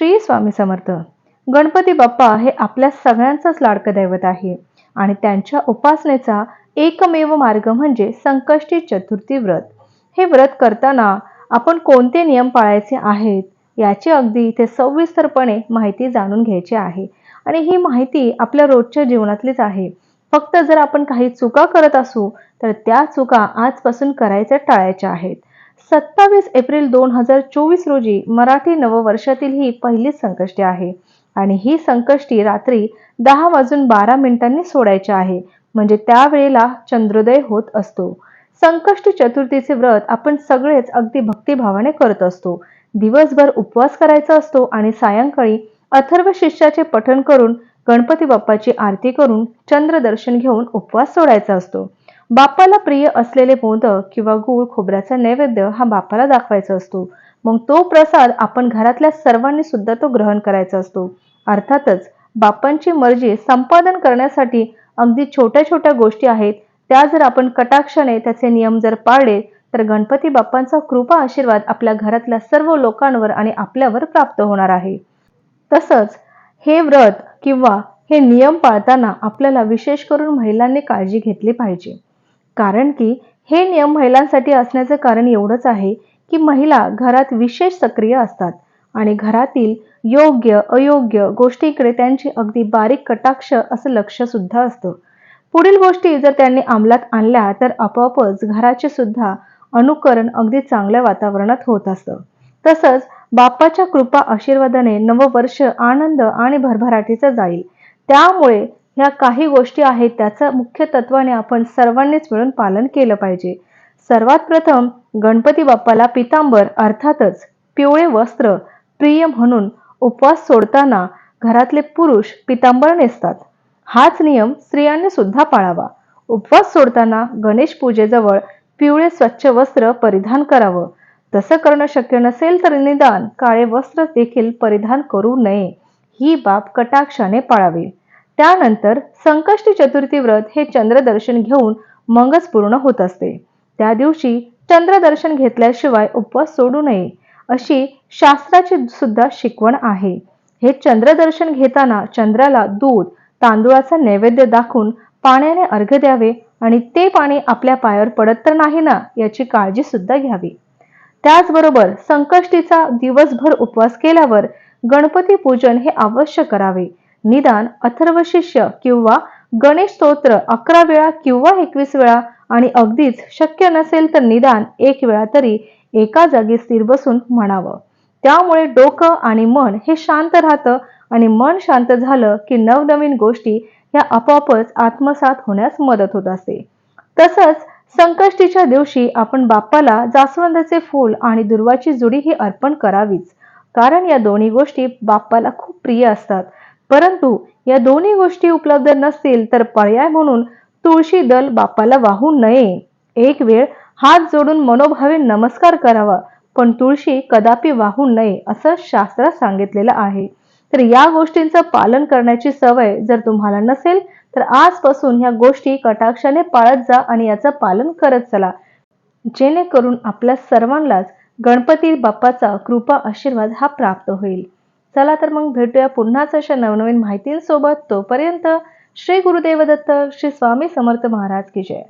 श्री स्वामी समर्थ. गणपती बाप्पा हे आपल्या सगळ्यांचंच लाडकं दैवत आहे आणि त्यांच्या उपासनेचा एकमेव मार्ग म्हणजे संकष्टी चतुर्थी व्रत. हे व्रत करताना आपण कोणते नियम पाळायचे आहेत याची अगदी इथे सविस्तरपणे माहिती जाणून घ्यायची आहे. आणि ही माहिती आपल्या रोजच्या जीवनातलीच आहे. फक्त जर आपण काही चुका करत असू तर त्या चुका आजपासून करायच्या टाळायच्या आहेत. सत्तावीस एप्रिल दोन हजार चोवीस रोजी मराठी नववर्षातील ही पहिलीच संकष्टी आहे. आणि ही संकष्टी रात्री दहा वाजून बारा मिनिटांनी सोडायची आहे. म्हणजे त्यावेळेला चंद्रोदय होत असतो. संकष्टी चतुर्थीचे व्रत आपण सगळेच अगदी भक्तिभावाने करत असतो. दिवसभर उपवास करायचा असतो आणि सायंकाळी अथर्व शिष्याचे पठण करून गणपती बाप्पाची आरती करून चंद्रदर्शन घेऊन उपवास सोडायचा असतो. बाप्पाला प्रिय असलेले मोदक किंवा गूळ खोबऱ्याचा नैवेद्य हा बाप्पाला दाखवायचा असतो. मग तो प्रसाद आपण घरातल्या सर्वांनी सुद्धा तो ग्रहण करायचा असतो. अर्थातच बाप्पांची मर्जी संपादन करण्यासाठी अगदी छोट्या छोट्या गोष्टी आहेत. त्या जर आपण कटाक्षाने त्याचे नियम जर पाळले तर गणपती बाप्पांचा कृपा आशीर्वाद आपल्या घरातल्या सर्व लोकांवर आणि आपल्यावर प्राप्त होणार आहे. तसंच हे व्रत किंवा हे नियम पाळताना आपल्याला विशेष करून महिलांनी काळजी घेतली पाहिजे. कारण की हे नियम महिलांसाठी असण्याचं कारण एवढंच आहे की महिला घरात विशेष सक्रिय असतात आणि घरातील योग्य अयोग्य गोष्टीकडे त्यांची अगदी बारीक कटाक्ष असं लक्ष सुद्धा असतं. पुढील गोष्टी जर त्यांनी अंमलात आणल्या तर आपोआपच घराचे सुद्धा अनुकरण अगदी चांगल्या वातावरणात होत असतं. तसंच बाप्पाच्या कृपा आशीर्वादाने नववर्ष आनंद आणि भरभराटीचा जाईल. त्यामुळे ह्या काही गोष्टी आहेत त्याचं मुख्य तत्वाने आपण सर्वांनीच मिळून पालन केलं पाहिजे. सर्वात प्रथम गणपती बाप्पाला पितांबर अर्थातच पिवळे वस्त्र प्रिय म्हणून उपवास सोडताना घरातले पुरुष पितांबर नेसतात. हाच नियम स्त्रियांनी सुद्धा पाळावा. उपवास सोडताना गणेश पूजेजवळ पिवळे स्वच्छ वस्त्र परिधान करावं. तसं करणं शक्य नसेल तर निदान काळे वस्त्र देखील परिधान करू नये. ही बाब कटाक्षाने पाळावी. त्यानंतर संकष्टी चतुर्थी व्रत हे चंद्रदर्शन घेऊन मगच पूर्ण होत असते. त्या दिवशी चंद्रदर्शन घेतल्याशिवाय उपवास सोडू नये अशी शास्त्राची सुद्धा शिकवण आहे. हे चंद्रदर्शन घेताना चंद्राला दूध तांदूळाचा नैवेद्य दाखवून पाण्याने अर्घ द्यावे आणि ते पाणी आपल्या पायावर पडत तर नाही ना याची काळजी सुद्धा घ्यावी. त्याचबरोबर संकष्टीचा दिवसभर उपवास केल्यावर गणपती पूजन हे अवश्य करावे. निदान अथर्व शिष्य किंवा गणेश स्तोत्र अकरा वेळा किंवा एकवीस वेळा आणि अगदीच शक्य नसेल तर निदान एक वेळा तरी एका जागी स्थिर बसून म्हणावं. त्यामुळे डोकं आणि मन हे शांत राहतं आणि मन शांत झालं की नवनवीन गोष्टी ह्या आपोआपच आत्मसात होण्यास मदत होत असते. तसंच संकष्टीच्या दिवशी आपण बाप्पाला जास्वंदाचे फूल आणि दुर्वाची जुडी ही अर्पण करावीच. कारण या दोन्ही गोष्टी बाप्पाला खूप प्रिय असतात. परंतु या दोन्ही गोष्टी उपलब्ध नसतील तर पर्याय म्हणून तुळशी दल बाप्पाला वाहू नये. एक वेळ हात जोडून मनोभावे नमस्कार करावा पण तुळशी कदापि वाहू नये असं शास्त्रात सांगितलेलं आहे. तर या गोष्टींचं पालन करण्याची सवय जर तुम्हाला नसेल तर आजपासून ह्या गोष्टी कटाक्षाने पाळत जा आणि याचं पालन करत चला. जेणेकरून आपल्या सर्वांनाच गणपती बाप्पाचा कृपा आशीर्वाद हा प्राप्त होईल. चला तर मग भेटूया पुन्हाच अशा नवनवीन माहितींसोबत. तोपर्यंत श्री गुरुदेव दत्त श्री स्वामी समर्थ महाराज की जय.